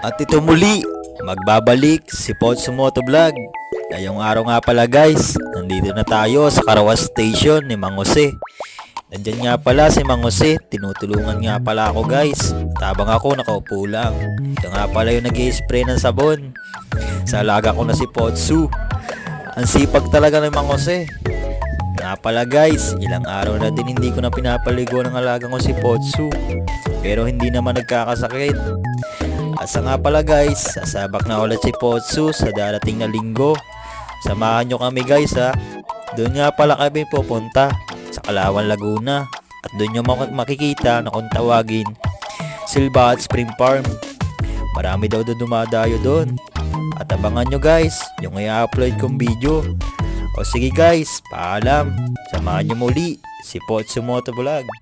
At ito muli, magbabalik si Potso Moto Vlog. Ngayong araw nga pala guys, nandito na tayo sa Karawas Station ni Mang Jose. Nandyan nga pala si Mang Jose, tinutulungan nga pala ako guys. Tabang ako nakaupo lang. Ito nga pala yung nag spray ng sabon. Sa alaga ko na si Potsu. Ang sipag talaga ng Mang Jose. Nga pala guys, ilang araw na din hindi ko na pinapaligo ng alaga ko si Potsu. Pero hindi naman nagkakasakit. Asa nga pala guys, sasabak na ulit si Potsu sa darating na linggo. Samahan nyo kami guys ha. Doon nga pala kami pupunta sa Kalawan, Laguna. At doon nyo mak- makikita na kung tawagin Silva at Spring Farm. Marami daw doon dumadayo doon. At abangan nyo guys, yung i-upload kong video. O sige guys, paalam. Samahan nyo muli si Potsu Moto Vlog.